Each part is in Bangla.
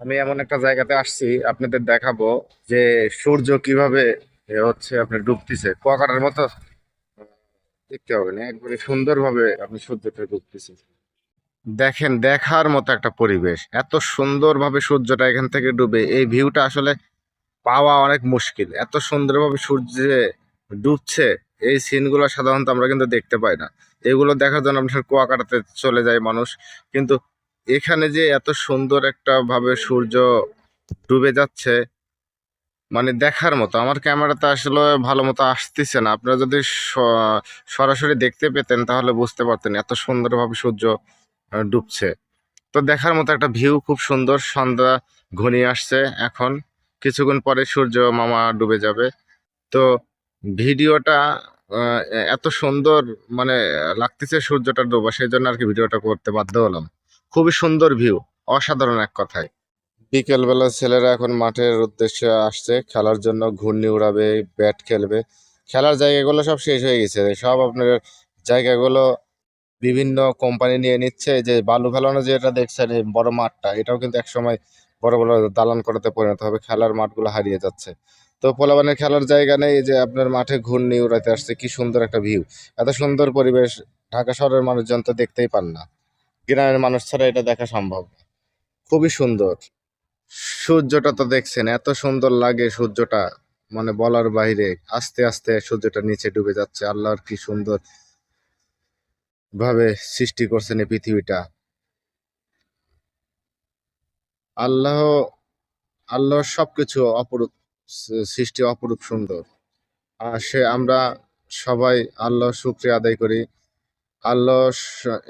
আমি এমন একটা জায়গাতে আসছি, আপনাদের দেখাবো যে সূর্য কীভাবে হচ্ছে আপনার ডুবতেছে। কুয়াকাটার মতো দেখতে হবে না, একবারে সুন্দরভাবে আপনি সূর্যটা ডুবতেছে। দেখেন, দেখার মতো একটা পরিবেশ। এত সুন্দরভাবে সূর্যটা এখান থেকে ডুবে, এই ভিউটা আসলে পাওয়া অনেক মুশকিল। এত সুন্দরভাবে সূর্যে ডুবছে, এই সিনগুলো সাধারণত আমরা কিন্তু দেখতে পাই না। এগুলো দেখার জন্য আপনার কুয়াকাটাতে চলে যায় মানুষ। কিন্তু এখানে যে এত সুন্দর একটা ভাবে সূর্য ডুবে যাচ্ছে মানে দেখার মতো। আমার ক্যামেরাতে আসলে ভালো মতো আসতেছে না। আপনারা যদি সরাসরি দেখতে পেতেন তাহলে বুঝতে পারতেন এত সুন্দরভাবে সূর্য ডুবছে। তো দেখার মতো একটা ভিউ, খুব সুন্দর সন্ধ্যা ঘনিয়ে আসছে এখন। কিছুক্ষণ পরে সূর্য মামা ডুবে যাবে। তো ভিডিওটা এত সুন্দর মানে লাগতেছে সূর্যটা ডোবা সেই জন্য আর কি ভিডিওটা করতে বাধ্য হলাম। খুবই সুন্দর ভিউ অসাধারণ এক কথায়। বিকেলবেলা ছেলেরা এখন মাঠের উদ্দেশ্যে আসছে, খেলার জন্য ঘূর্ণি উড়াবে ব্যাট খেলবে। খেলার জায়গাগুলো সব শেষ হয়ে গেছে, সব আপনার জায়গাগুলো বিভিন্ন কোম্পানি নিয়ে নিচ্ছে, যে বালু ফেলানো যেটা দেখছেন এই বড় মাঠটা, এটাও কিন্তু একসময় বড় বড় দালান করাতে পরিণত হবে, খেলার মাঠগুলো হারিয়ে যাচ্ছে। তো পোলাবানের খেলার জায়গা নেই যে আপনার মাঠে ঘূর্ণি উড়াতে আসছে, কি সুন্দর একটা ভিউ এত সুন্দর পরিবেশ, ঢাকা শহরের মানুষজন তো দেখতেই পান না। গ্রামের মানুষ ছাড়া এটা দেখা সম্ভব খুবই সুন্দর। সূর্যটা তো দেখছেন, এত সুন্দর লাগে সূর্যটা। মানে বলার বাইরে, আস্তে আস্তে সূর্যটা নিচে ডুবে যাচ্ছে। আল্লাহর কি সুন্দর ভাবে সৃষ্টি করছেন এই পৃথিবীটা। আল্লাহ, আল্লাহর সবকিছু অপরূপ, সৃষ্টি অপরূপ সুন্দর। আর সে আমরা সবাই আল্লাহ শুক্রিয়া আদায় করি। আল্লাহ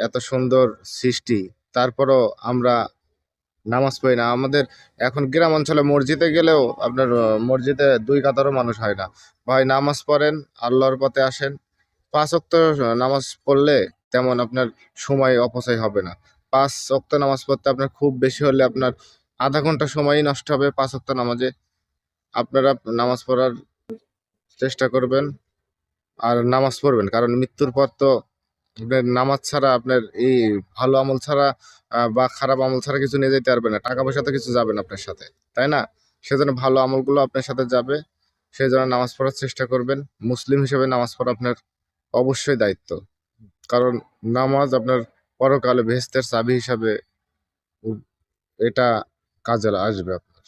এত সুন্দর সৃষ্টি, তারপরও আমরা নামাজ পড়ি না। আমাদের এখন গ্রাম অঞ্চলে মসজিদে গেলেও আপনার মসজিদে দুই কাতারও মানুষ হয় না। ভাই নামাজ পড়েন, আল্লাহর পথে আসেন। পাঁচ ওয়াক্ত নামাজ পড়লে তেমন আপনার সময় অপচয় হবে না। পাঁচ ওয়াক্ত নামাজ পড়তে আপনার খুব বেশি হলে আপনার আধা ঘণ্টা সময়ই নষ্ট হবে পাঁচ ওয়াক্ত নামাজে। আপনারা নামাজ পড়ার চেষ্টা করবেন আর নামাজ পড়বেন, কারণ মৃত্যুর পর তো আপনার নামাজ ছাড়া আপনার এই ভালো আমল ছাড়া বা খারাপ আমল ছাড়া কিছু নিয়ে যেতে পারবে না। টাকা পয়সা তো কিছু যাবে না আপনার সাথে, তাই না? সেজন্য ভালো আমলগুলো আপনার সাথে যাবে সেই জন্য নামাজ পড়ার চেষ্টা করবেন। মুসলিম হিসেবে নামাজ পড়া আপনার অবশ্যই দায়িত্ব। কারণ নামাজ আপনার পরকালে ভেস্তের চাবি হিসাবে এটা কাজে আসবে আপনার।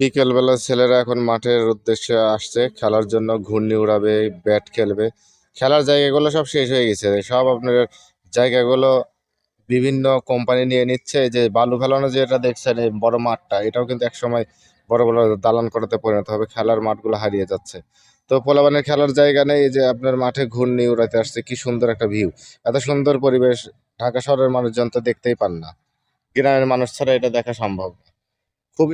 বিকেলবেলা ছেলেরা এখন মাঠের উদ্দেশ্যে আসছে, খেলার জন্য ঘূর্ণি উড়াবে, ব্যাট খেলবে। খেলার জায়গাগুলো সব শেষ হয়ে গেছে। সব আপনার জায়গাগুলো বিভিন্ন কোম্পানি নিয়ে নিচ্ছে। যে বালু ফেলানো যেটা দেখছেন, এই বড় মাঠটা, এটাও কিন্তু একসময় বড় বড় দালান করাতে পরিণত হবে। খেলার মাঠগুলো হারিয়ে যাচ্ছে। তো পোলাবানের খেলার জায়গা নেই যে আপনার মাঠে ঘূর্ণি উড়াতে আসছে, কি সুন্দর একটা ভিউ এত সুন্দর পরিবেশ, ঢাকা শহরের মানুষজন তো দেখতেই পান না। গ্রামের মানুষ ছাড়া এটা দেখা সম্ভব।